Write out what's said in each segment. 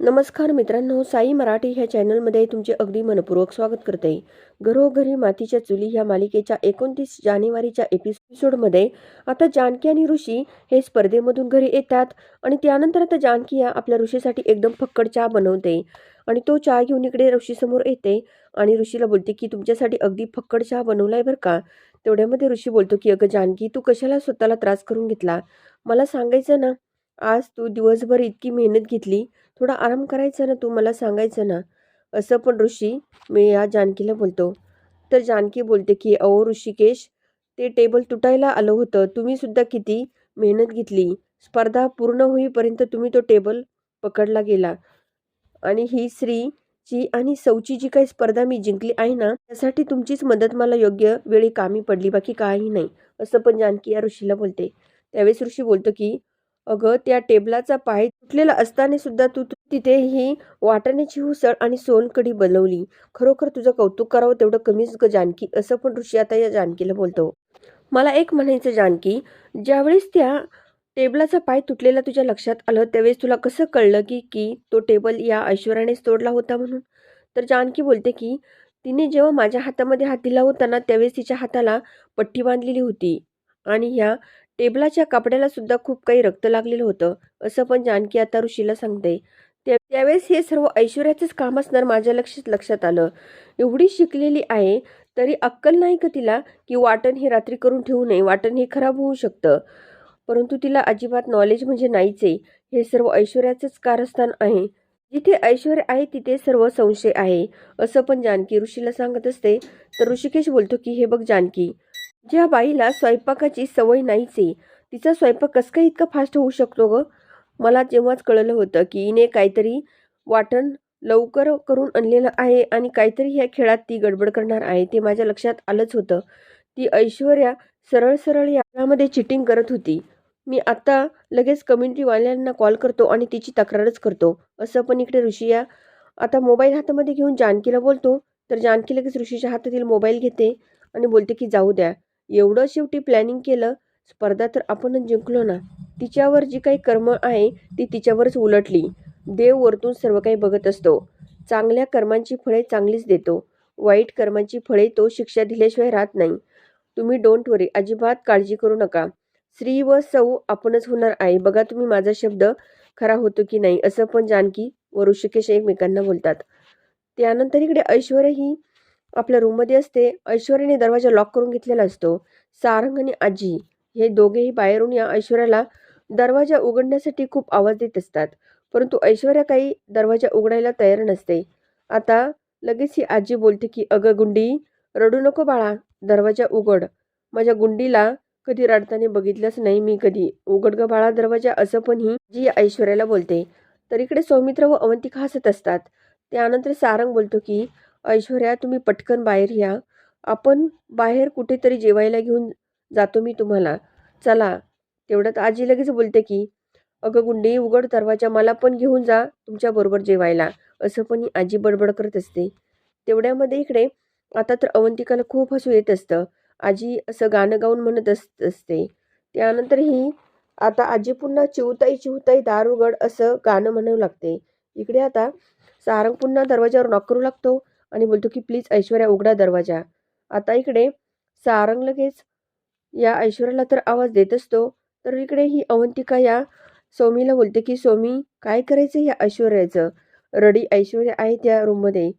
नमस्कार मित्रांनो साई मराठी ह्या चॅनलमध्ये तुमचे अगदी मनपूर्वक स्वागत करते. घरोघरी मातीच्या चुली ह्या मालिकेच्या एकोणतीस जानेवारीच्या एपिसोडमध्ये आता जानकी आणि ऋषी हे स्पर्धेमधून घरी येतात आणि त्यानंतर आता जानकी या आपल्या ऋषीसाठी एकदम फक्कड चहा बनवते आणि तो चहा घेऊन इकडे ऋषीसमोर येते आणि ऋषीला बोलते की तुमच्यासाठी अगदी फक्कड चहा बनवलाय बरं का? तेवढ्यामध्ये ऋषी बोलतो की अगं जानकी तू कशाला स्वतःला त्रास करून घेतला? मला सांगायचं ना आज तू दिवसभर इतकी मेहनत घेतली थोडा आराम करायचा ना तू? मला सांगायचं ना. असं पण ऋषी मी या जानकीला बोलतो. तर जानकी बोलते की अहो ऋषिकेश ते टेबल तुटायला आलं होतं. तुम्हीसुद्धा किती मेहनत घेतली. स्पर्धा पूर्ण होईपर्यंत तुम्ही तो टेबल पकडला गेला. आणि ही श्रीची आणि सौची जी काही स्पर्धा मी जिंकली आहे ना त्यासाठी तुमचीच मदत मला योग्य वेळी कामी पडली. बाकी काही नाही. असं पण जानकी या ऋषीला बोलते. त्यावेळेस ऋषी बोलतो की अगं त्या टेबलाचा पाय तुटलेला असताना सुद्धा तू तिथे ही वाटाण्याची उसळ आणि सोनकडी बनवली. खरोखर तुझं कौतुक करावं तेवढं कमीच ग जानकी. असं पण ऋषी आता या जानकीला बोलतो. मला एक म्हणायचं जानकी. ज्यावेळेस त्या टेबलाचा पाय तुटलेला तुझ्या लक्षात आलं त्यावेळेस तुला कसं कळलं की की तो टेबल या ऐश्वर्यानेच तोडला होता म्हणून? तर जानकी बोलते की तिने जेव्हा माझ्या हातामध्ये हात दिला होता ना त्यावेळेस तिच्या हाताला पट्टी बांधलेली होती. आणि ह्या टेबलाच्या कापड्याला सुद्धा खूप काही रक्त लागलेलं होतं असं पण जानकी आता ऋषीला सांगते. त्या त्यावेळेस हे सर्व ऐश्वर्याचंच काम असणार माझ्या लक्षात लक्षात आलं. एवढी शिकलेली आहे तरी अक्कल नाही का तिला की वाटण हे रात्री करून ठेवू नये वाटण हे खराब होऊ शकतं? परंतु तिला अजिबात नॉलेज म्हणजे नाहीच आहे. हे सर्व ऐश्वर्याचंच कारस्थान आहे. जिथे ऐश्वर्य आहे तिथे सर्व संशय आहे असं पण जानकी ऋषीला सांगत असते. तर ऋषिकेश बोलतो की हे बघ जानकी ज्या बाईला स्वयंपाकाची सवय नाहीचे तिचा स्वयंपाक कसं काय इतका फास्ट होऊ शकतो ग? मला जेव्हाच कळलं होतं की हिने काहीतरी वाटण लवकर करून आणलेलं आहे आणि काहीतरी ह्या खेळात ती गडबड करणार आहे ते माझ्या लक्षात आलंच होतं. ती ऐश्वर्या सरळ सरळ यामध्ये चिटिंग करत होती. मी आत्ता लगेच कम्युनिटीवाल्यांना कॉल करतो आणि तिची तक्रारच करतो. असं पण इकडे ऋषिया आता मोबाईल हातामध्ये घेऊन जानकीला बोलतो तर जानकी लगेच ऋषीच्या हातातील मोबाईल घेते आणि बोलते की जाऊ द्या. एवढं शेवटी प्लॅनिंग केलं स्पर्धा तर आपणच जिंकलो ना. तिच्यावर जी काही कर्म आहे ती तिच्यावरच उलटली. देव वरतून सर्व काही बघत असतो. चांगल्या कर्मांची फळे चांगलीच देतो. वाईट कर्मांची फळे तो शिक्षा दिल्याशिवाय राहत नाही. तुम्ही डोंट वरी अजिबात काळजी करू नका. श्री व सौ आपणच होणार आहे. बघा तुम्ही माझा शब्द खरा होतो की नाही असं पण जानकी व ऋषिकेश एकमेकांना बोलतात. त्यानंतर इकडे ऐश्वर्या ही आपल्या रूममध्ये असते. ऐश्वर्याने दरवाजा लॉक करून घेतलेला असतो. सारंग आणि आजी हे दोघेही बाहेरून या ऐश्वर्याला दरवाजा उघडण्यासाठी खूप आवाज देत असतात. परंतु ऐश्वर्या काही दरवाजा उघडायला तयार नसते. आता लगेच ही आजी बोलते की अगं गुंडी रडू नको बाळा. दरवाजा उघड. माझ्या गुंडीला कधी रडताना बघितलंच नाही मी कधी. उघड ग बाळा दरवाजा असं पण ही जी ऐश्वर्याला बोलते. तर इकडे सौमित्र व अवंतिका हसत असतात. त्यानंतर सारंग बोलतो की ऐश्वर्या तुम्ही पटकन बाहेर या. आपण बाहेर कुठेतरी जेवायला घेऊन जातो मी तुम्हाला. चला. तेवढ्यात आजी लगेच बोलते की अगं गुंडी उघड दरवाजा मला पण घेऊन जा तुमच्याबरोबर जेवायला. असं पण ही आजी बडबड करत असते. तेवढ्यामध्ये इकडे आता तर अवंतिकाला खूप हसू येत असतं. आजी असं गाणं गाऊन म्हणत असत असते. त्यानंतर ही आता आजी पुन्हा चिवताई चिवताई दार उघड असं गाणं म्हणू लागते. इकडे आता सारंग पुन्हा दरवाजावर नॉक करू लागतो. आणि बोलतो की प्लीज ऐश्वर्या उघडा दरवाजा. आता इकडे सारंग लगेच या ऐश्वर्याला तर आवाज देत असतो. तर इकडे ही अवंतिका या सौमीला बोलते की सौमी काय करायचं या ऐश्वर्याचं? रडी ऐश्वर्या आहे त्या रूममध्ये.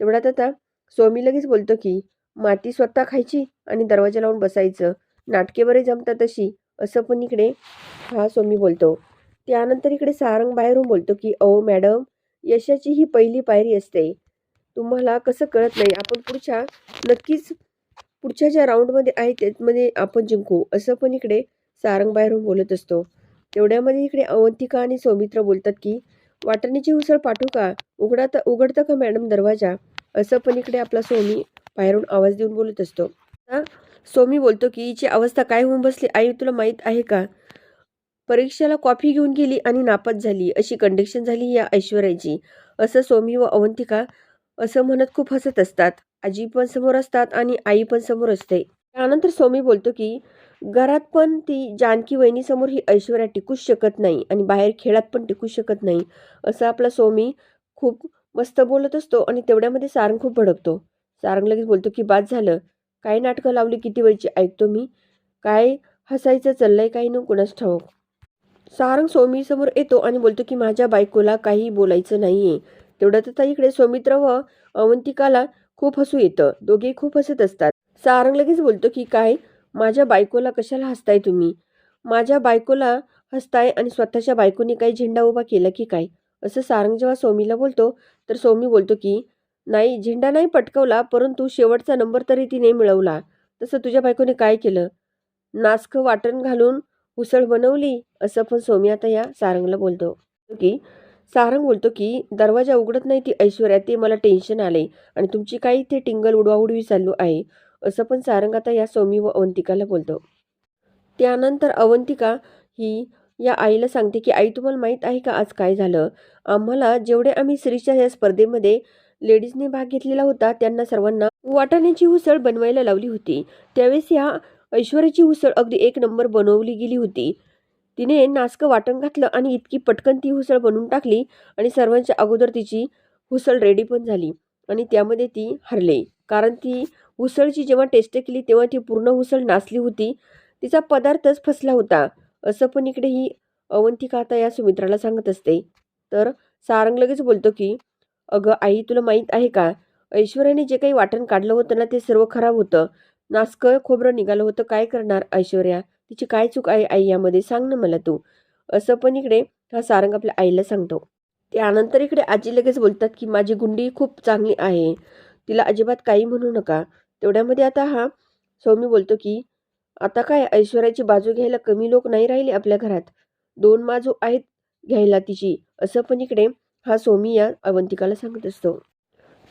तेवढ्यात आता सौमी लगेच बोलतो की माती स्वतः खायची आणि दरवाजा लावून बसायचं. नाटके बरे जमतात तशी असं पण इकडे हा सोमी बोलतो. त्यानंतर इकडे सारंग बाहेरून बोलतो की अहो मॅडम यशाची ही पहिली पायरी असते. तुम्हाला कसं कळत नाही आपण पुढच्या नक्कीच पुढच्या ज्या राऊंडमध्ये आहे त्यामध्ये आपण जिंकू असं पण इकडे सारंग बाहेरून बोलत असतो. तेवढ्यामध्ये इकडे अवंतिका आणि सौमित्र बोलतात की वाटणीची उसळ पाठवू का? उघडा तर उघडतं का मॅडम दरवाजा? असं पण इकडे आपला सोमी बाहेरून आवाज देऊन बोलत असतो. सोमी बोलतो की हिची अवस्था काय होऊन बसली? आई तुला माहीत आहे का? परीक्षेला कॉफी घेऊन गेली आणि नापास झाली. अशी कंडिक्शन झाली या ऐश्वर्याची. असं सोमी व अवंतिका असं म्हणत खूप हसत असतात. आजी पण समोर असतात आणि आई पण समोर असते. त्यानंतर स्वामी बोलतो की घरात पण ती जानकी वहिनीसमोर ही ऐश्वर्या टिकूच शकत नाही आणि बाहेर खेळात पण टिकू शकत नाही. असं आपला स्वामी खूप मस्त बोलत असतो आणि तेवढ्यामध्ये सारंग खूप भडकतो. सारंग लगेच बोलतो की बाद झालं. काय नाटकं लावली किती वेळची? ऐकतो मी. काय हसायचं? चाललंय काही न कुणास ठाऊक. सारंग सोमीसमोर येतो आणि बोलतो की माझ्या बायकोला काही बोलायचं नाहीये. तेवढ्यात आता इकडे सौमित्र व अवंतिकाला खूप हसू येतं. दोघे खूप हसत असतात. सारंग लगेच बोलतो की काय? माझ्या बायकोला कशाला हसताय तुम्ही? माझ्या बायकोला हसताय आणि स्वतःच्या बायकोने काही झेंडा उभा केला की काय? असं सारंग जेव्हा सौमीला बोलतो तर सौमी बोलतो की नाही झेंडा नाही पटकवला परंतु शेवटचा नंबर तरी तिने मिळवला. तसं तुझ्या बायकोने काय केलं? नासकं वाटण घालून उसळ बनवली? असं पण सौमी आता या सारंगला बोलतो. की सारंग बोलतो की दरवाजा उघडत नाही ती ऐश्वर्या ते मला टेन्शन आले आणि तुमची काही ते टिंगल उडवाउडवी चालू आहे. असं पण सारंग आता या सौमी व अवंतिकाला बोलतो. त्यानंतर अवंतिका ही या आईला सांगते की आई तुम्हाला माहीत आहे का आज काय झालं? आम्हाला जेवढे आम्ही श्रीच्या या स्पर्धेमध्ये लेडीजने भाग घेतलेला होता त्यांना सर्वांना वाटाण्याची उसळ बनवायला लावली होती. त्यावेळेस या ऐश्वर्याची उसळ अगदी एक नंबर बनवली गेली होती. तिने नासकं वाटण घातलं आणि इतकी पटकन ती उसळ बनवून टाकली आणि सर्वांच्या अगोदर तिची हुसळ रेडी पण झाली आणि त्यामध्ये ती हरले. कारण ती उसळची जेव्हा टेस्ट केली तेव्हा ती पूर्ण उसळ नाचली होती. तिचा पदार्थच फसला होता. असं पण इकडे ही अवंतिका आता या सुमित्राला सांगत असते. तर सारंग लगेच बोलतो की अगं आई तुला माहीत आहे का? ऐश्वर्याने जे काही वाटण काढलं होतं ना ते सर्व खराब होतं. नासकं खोबरं निघालं होतं. काय करणार ऐश्वर्या? तिची काय चूक आहे आई यामध्ये सांग ना मला तू. असं पण इकडे हा सारंग आपल्या आईला सांगतो. त्यानंतर इकडे आजी लगेच बोलतात की माझी गुंडी खूप चांगली आहे. तिला अजिबात काही म्हणू नका. तेवढ्यामध्ये आता हा सौमी बोलतो की आता काय ऐश्वर्याची बाजू घ्यायला कमी लोक नाही राहिले आपल्या घरात? दोन बाजू आहेत घ्यायला तिची. असं पण इकडे हा सोमी या अवंतिकाला सांगत असतो.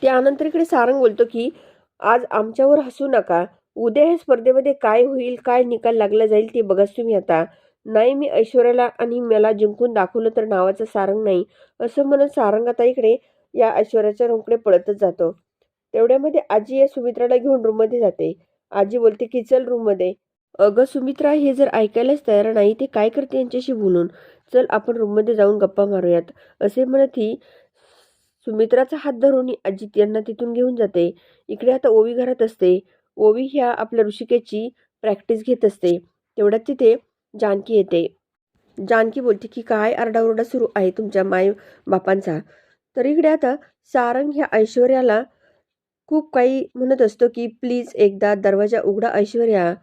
त्यानंतर इकडे सारंग बोलतो की आज आमच्यावर हसू नका. उद्या या स्पर्धेमध्ये काय होईल काय निकाल लागला जाईल ते बघाच तुम्ही आता. नाही मी ऐश्वर्याला आणि मला जिंकून दाखवलं तर नावाचं सारंग नाही असं म्हणत सारंग आता इकडे या ऐश्वर्याच्या रूमकडे पळतच जातो. तेवढ्यामध्ये आजी या सुमित्राला घेऊन रूममध्ये जाते. आजी बोलते की चल रूममध्ये. अगं सुमित्रा हे जर ऐकायलाच तयार नाही ते काय करते यांच्याशी बोलून? चल आपण रूममध्ये जाऊन गप्पा मारूयात. असे म्हणत ही सुमित्राचा हात धरून ही आजी त्यांना तिथून घेऊन जाते. इकडे आता ओवी घरात असते. ओवी ह्या आपल्या ऋषिकेची प्रॅक्टिस घेत असते. तेवढ्यात तिथे जानकी येते. जानकी बोलते की काय आरडाओरडा सुरू आहे तुमच्या माय बापांचा? तर इकडे आता सारंग ह्या ऐश्वर्याला खूप काही म्हणत असतो की प्लीज एकदा दरवाजा उघडा ऐश्वर्या.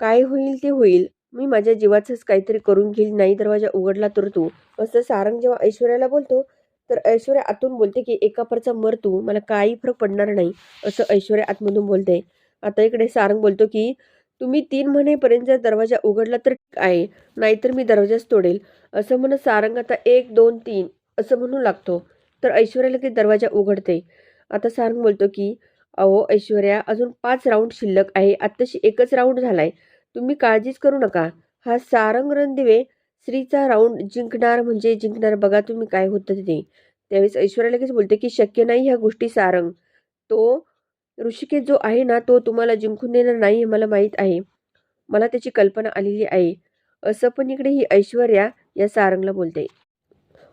काय होईल ते होईल. मी माझ्या जीवाचंच काहीतरी करून घेईल. नाही दरवाजा उघडला तर तू. असं सारंग जेव्हा ऐश्वर्याला बोलतो तर ऐश्वर्या आतून बोलते की एका परचा मर तू. मला काही फरक पडणार नाही. असं ऐश्वर्या आतमधून बोलते. आता इकडे सारंग बोलतो की तुम्ही तीन महिनेपर्यंत जर दरवाजा उघडला तर आहे नाहीतर मी दरवाजाच तोडेल. असं म्हणत सारंग आता एक दोन तीन असं म्हणू लागतो. तर ऐश्वर्या लगेच दरवाजा उघडते. आता सारंग बोलतो की अहो ऐश्वर्या अजून पाच राऊंड शिल्लक आहे. आत्ताशी एकच राऊंड झालाय. तुम्ही काळजीच करू नका. हा सारंग रणदिवे स्त्रीचा राऊंड जिंकणार म्हणजे जिंकणार. बघा तुम्ही काय होतं ते त्यावेळेस ऐश्वर्या लगेच बोलते की शक्य नाही ह्या गोष्टी सारंग. तो ऋषिकेश जो आहे ना तो तुम्हाला जिंकून देणार नाही हे मला माहीत आहे. मला त्याची कल्पना आलेली आहे. असं पण इकडे ही ऐश्वर्या या सारंगला बोलते.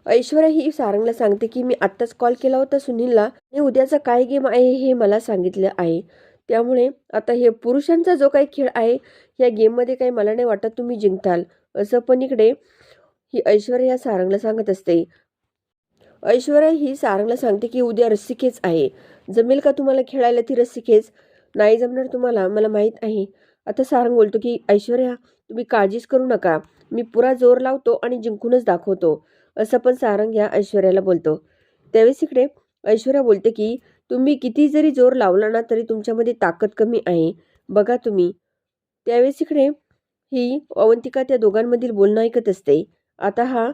ऐश्वर्या ही सारंगला सांगते की मी आत्ताच कॉल केला होता सुनीलला. आणि उद्याचा काय गेम आहे हे मला सांगितलं आहे. त्यामुळे आता हे पुरुषांचा जो काही खेळ आहे या गेममध्ये काही मला नाही वाटत तुम्ही जिंकताल. असं पण इकडे ही ऐश्वर्या या सारंगला सांगत असते. ऐश्वर्या ही सारंगला सांगते की उद्या रस्सिकेच आहे. जमेल का तुम्हाला खेळायला ती रस्सिकेच नाही जमणार तुम्हाला मला माहीत आहे आता सारंग बोलतो की ऐश्वर्या तुम्ही काळजीच करू नका. मी पुरा जोर लावतो आणि जिंकूनच दाखवतो. असं पण सारंग या ऐश्वर्याला बोलतो. त्यावेळेस इकडे ऐश्वर्या बोलते की तुम्ही किती जरी जोर लावला ना तरी तुमच्यामध्ये ताकद कमी आहे. बघा तुम्ही. त्यावेळेस इकडे ही अवंतिका त्या दोघांमधील बोलणं ऐकत असते. आता हा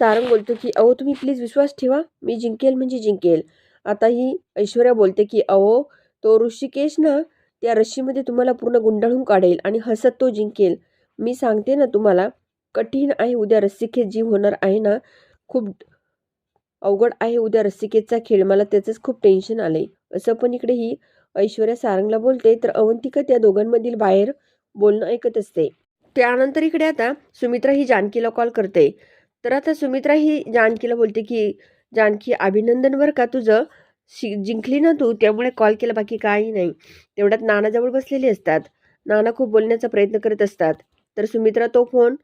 सारंग बोलतो की अहो तुम्ही प्लीज विश्वास ठेवा. मी जिंकेल म्हणजे जिंकेल. आता ही ऐश्वर्या बोलते की अहो तो ऋषिकेश ना त्या रशीमध्ये तुम्हाला पूर्ण गुंडाळून काढेल आणि हसत तो जिंकेल. मी सांगते ना तुम्हाला कठीण आहे उद्या रस्सीखेत जी होणार आहे ना खूप अवघड आहे उद्या रस्सिकेचा खेळ. मला त्याचंच खूप टेन्शन आलंय. असं पण इकडे ही ऐश्वर्या सारंगला बोलते. तर अवंतिका त्या दोघांमधील बाहेर बोलणं ऐकत असते. त्यानंतर इकडे आता सुमित्रा ही जानकीला कॉल करते. तर आता सुमित्रा ही जानकीला बोलते की जानकी अभिनंदनवर का तुझं. शि जिंकली ना तू त्यामुळे कॉल केला बाकी काही नाही. तेवढ्यात नानाजवळ बसलेले असतात. नाना खूप बोलण्याचा प्रयत्न करत असतात. तर सुमित्रा तो फोन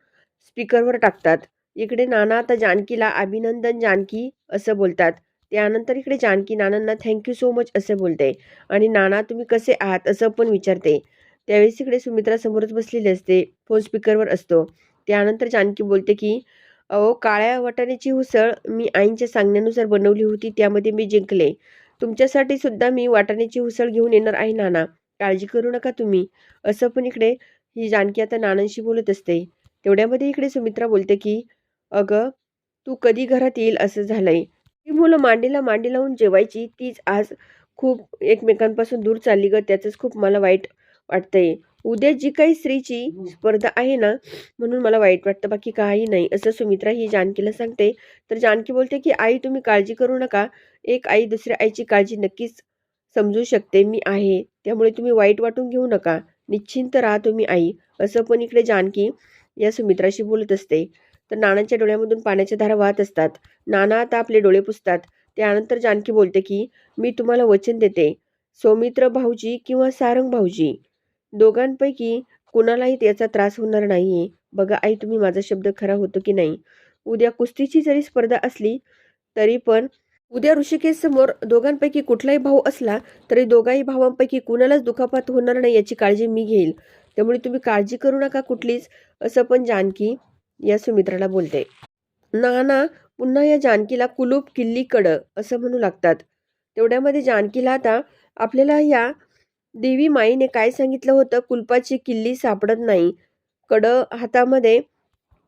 स्पीकरवर टाकतात. इकडे नाना आता जानकीला अभिनंदन जानकी असं बोलतात. त्यानंतर इकडे जानकी नानांना थँक्यू सो मच असं बोलते. आणि नाना तुम्ही कसे आहात? असं पण विचारते. त्यावेळेस इकडे सुमित्रा समोरच बसलेली असते. फोन स्पीकरवर असतो. त्यानंतर जानकी बोलते की अहो काळ्या वाटाण्याची उसळ मी आईंच्या सांगण्यानुसार बनवली होती त्यामध्ये मी जिंकले. तुमच्यासाठी सुद्धा मी वाटाण्याची उसळ घेऊन येणार आहे नाना. काळजी करू नका तुम्ही. असं पण इकडे ही जानकी आता नानांशी बोलत असते. तेवढ्यामध्ये इकडे सुमित्रा बोलते की अगं तू कधी घरात येईल असं झालंय. ती मुलं मांडीला मांडी लावून जेवायची तीच आज खूप एकमेकांपासून दूर चालली ग त्याचंच खूप मला वाईट वाटतंय. उद्या जी काही स्त्रीची स्पर्धा आहे ना म्हणून मला वाईट वाटतं. बाकी काही नाही. असं सुमित्रा ही जानकीला सांगते. तर जानकी बोलते की आई तुम्ही काळजी करू नका. एक आई दुसऱ्या आईची काळजी नक्कीच समजू शकते. मी आहे. त्यामुळे तुम्ही वाईट वाटून घेऊ नका. निश्चिंत राहा तुम्ही आई. असं पण इकडे जानकी या सुमित्राशी बोलत असते. तर नानांच्या डोळ्यामधून पाण्याच्या धारा वाहत असतात. नाना आता आपले डोळे पुसतात. त्यानंतर जानकी बोलते की मी तुम्हाला वचन देते. सौमित्र भाऊजी किंवा सारंग भाऊजी. दोघांपैकी कुणालाही त्याचा त्रास होणार नाहीये. बघा आई तुम्ही माझा शब्द खरा होतो की नाही? उद्या कुस्तीची जरी स्पर्धा असली तरी पण उद्या ऋषिकेश समोर दोघांपैकी कुठलाही भाऊ असला तरी दोघाही भावांपैकी कुणालाच दुखापत होणार नाही याची काळजी मी घेईल. त्यामुळे तुम्ही काळजी करू नका कुठलीच असं पण जानकी या सुमित्राला बोलते. नाना पुन्हा या जानकीला कुलूप किल्ली कडं असं म्हणू लागतात. तेवढ्यामध्ये जानकीला आता आपल्याला या देवी माईने काय सांगितलं होतं? कुलपाची किल्ली सापडत नाही. कड हातामध्ये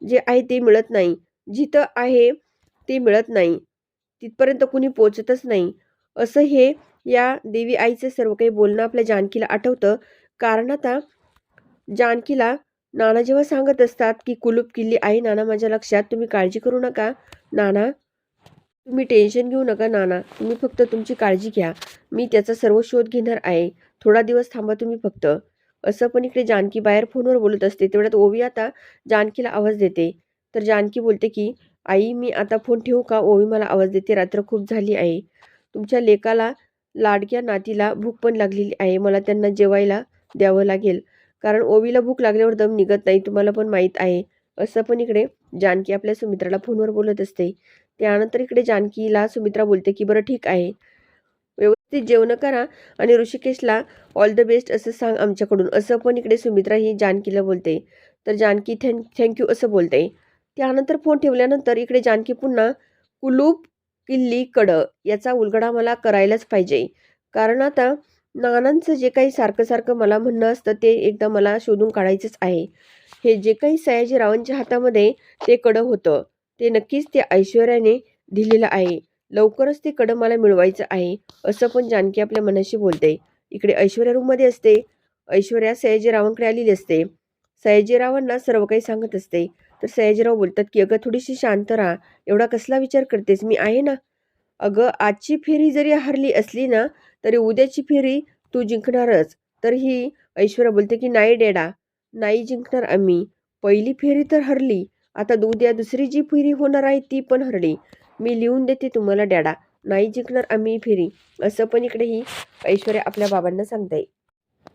जे आहे ते मिळत नाही. जिथं आहे ते मिळत नाही. तिथपर्यंत कुणी पोचतच नाही. असं हे या देवी आईचं सर्व काही बोलणं आपल्या जानकीला आठवतं. कारण आता जानकीला नाना जेव्हा सांगत असतात की कुलूप किल्ली आहे नाना माझ्या लक्षात तुम्ही काळजी करू नका. नाना तुम्ही टेन्शन घेऊ नका नाना. तुम्ही फक्त तुमची काळजी घ्या. मी त्याचा सर्व शोध घेणार आहे. थोडा दिवस थांबा तुम्ही फक्त. असं पण इकडे जानकी बाहेर फोनवर बोलत असते. तेवढ्यात ओवी आता जानकीला आवाज देते. तर जानकी बोलते की आई मी आता फोन ठेवू का? ओवी मला आवाज देते. रात्र खूप झाली आहे. तुमच्या लेकाला लाडक्या नातीला भूक पण लागलेली आहे. मला त्यांना जेवायला द्यावं लागेल. कारण ओवीला भूक लागल्यावर दम निघत नाही. तुम्हाला पण माहीत आहे. असं पण इकडे जानकी आपल्या सुमित्राला फोनवर बोलत असते. त्यानंतर इकडे जानकीला सुमित्रा बोलते की बरं ठीक आहे. ती जेवण करा आणि ऋषिकेशला ऑल द बेस्ट असं सांग आमच्याकडून. असं पण इकडे सुमित्रा ही जानकीला बोलते. तर जानकी थँक थँक्यू असं बोलते. त्यानंतर फोन ठेवल्यानंतर इकडे जानकी पुन्हा कुलूप किल्ली कड याचा उलगडा मला करायलाच पाहिजे. कारण आता नानांचं जे काही सारखं सारखं मला म्हणणं असतं ते एकदा मला शोधून काढायचंच आहे. हे जे काही सयाजीरावांच्या हातामध्ये ते कडं होतं ते नक्कीच ते ऐश्वर्याने दिलेलं आहे. लवकरच ते कडं मला मिळवायचं आहे असं पण जानकी आपल्या मनाशी बोलते. इकडे ऐश्वर्या रूममध्ये असते. ऐश्वर्या सयाजीरावांकडे आलेली असते. सयाजीरावांना सर्व काही सांगत असते. तर सयाजीराव बोलतात की अगं थोडीशी शांत राहा. एवढा कसला विचार करतेस? मी आहे ना. अगं आजची फेरी जरी हरली असली ना तरी उद्याची फेरी तू जिंकणारच. तर ही ऐश्वर्या बोलते की नाही डेडा नाही जिंकणार आम्ही. पहिली फेरी तर हरली. आता उद्या दुसरी जी फेरी होणार आहे ती पण हरली. मी लिहून देते तुम्हाला डॅडा. नाही जिंकणार आम्ही फिरी. फेरी असं पण इकडे ही ऐश्वर्या आपल्या बाबांना सांगताय.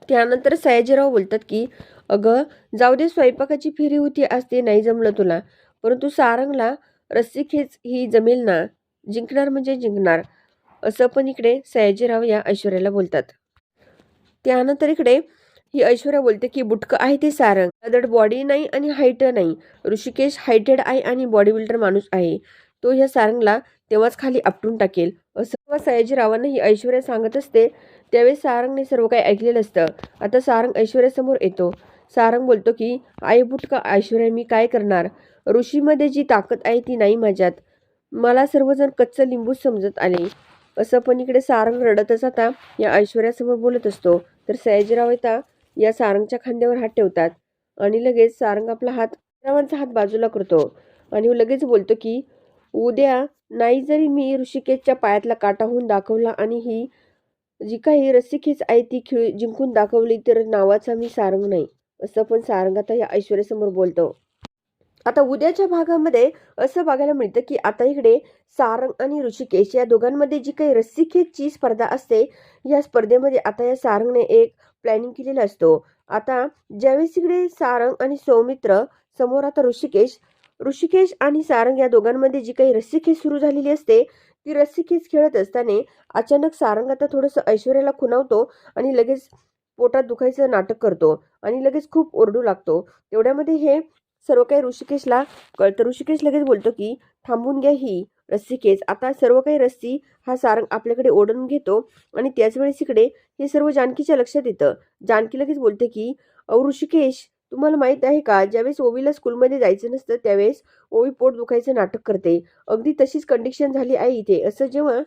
त्यानंतर सयाजीराव बोलतात की अगं जाऊ दे स्वयंपाकाची फेरी होती आज ते नाही जमलं तुला. परंतु सारंगला रस्सी खेच ही जमेल ना. जिंकणार म्हणजे जिंकणार. असं पण इकडे सयाजीराव या ऐश्वर्याला बोलतात. त्यानंतर इकडे ही ऐश्वर्या बोलते की बुटकं आहे ते सारंग. दड बॉडी नाही आणि हाईट नाही. ऋषिकेश हायटेड आहे आणि बॉडी बिल्डर माणूस आहे. तो ह्या सारंगला तेव्हाच खाली आपटून टाकेल. असं सयाजीरावांनाही सयाजीरावांना ही ऐश्वर्या सांगत असते त्यावेळेस सारंगने सर्व काही ऐकलेलं असतं. आता सारंग ऐश्वर्यासमोर येतो. सारंग बोलतो की आई बुटका ऐश्वर्या मी काय करणार? ऋषीमध्ये जी ताकद आहे ती नाही माझ्यात. मला सर्वजण कच्चं लिंबूच समजत आले. असं पण इकडे सारंग रडतच आता या ऐश्वर्यासमोर बोलत असतो. तर सयाजीराव येता या सारंगच्या खांद्यावर हात ठेवतात आणि लगेच सारंग आपला हात रावांचा हात बाजूला करतो आणि लगेच बोलतो की उद्या नाही जरी मी ऋषिकेशच्या पायातला काटा होऊन दाखवला आणि ही जी काही रस्सीखेच आहे ती खेळ जिंकून दाखवली तर नावाचा मी सारंग नाही असं पण सारंग आता या ऐश्वर्यासमोर बोलतो. आता उद्याच्या भागामध्ये असं बघायला मिळतं की आता इकडे सारंग आणि ऋषिकेश या दोघांमध्ये जी काही रस्सीखेचची स्पर्धा असते या स्पर्धेमध्ये आता या सारंगने एक प्लॅनिंग केलेला असतो. आता ज्यावेळेस इकडे सारंग आणि सौमित्र समोर आता ऋषिकेश ऋषिकेश आणि सारंग या दोघांमध्ये जी काही रस्सीखेच सुरू झालेली असते ती रस्सीखेच खेळत असताना अचानक सारंग आता थोडंसं ऐश्वर्याला खुणावतो आणि लगेच पोटात दुखायचं नाटक करतो आणि लगेच खूप ओरडू लागतो. तेवढ्यामध्ये हे सर्व काही ऋषिकेशला कळतं. ऋषिकेश लगेच बोलतो की थांबून घ्या ही रस्सीकेस आता सर्व काही रस्सी हा सारंग आपल्याकडे ओढून घेतो आणि त्याच वेळेस इकडे हे सर्व जानकीच्या लक्षात येतं. जानकी लगेच बोलते की ऋषिकेश तुम्हाला माहीत आहे का ज्यावेळेस ओवीला स्कूलमध्ये जायचं नसतं त्यावेळेस ओवी पोट दुखायचं नाटक करते. अगदी तशीच कंडिशन झाली आहे इथे. असं जेव्हा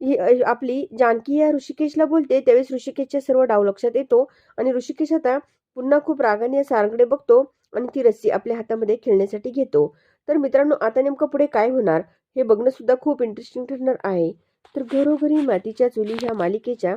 ही आपली जानकी या ऋषिकेशला बोलते त्यावेळेस ऋषिकेशच्या सर्व डाव लक्षात येतो आणि ऋषिकेश आता पुन्हा खूप रागाने या सारांकडे बघतो आणि ती रस्सी आपल्या हातामध्ये खेळण्यासाठी घेतो. तर मित्रांनो आता नेमकं पुढे काय होणार हे बघणं सुद्धा खूप इंटरेस्टिंग ठरणार आहे. तर घरोघरी मातीच्या चुली ह्या मालिकेच्या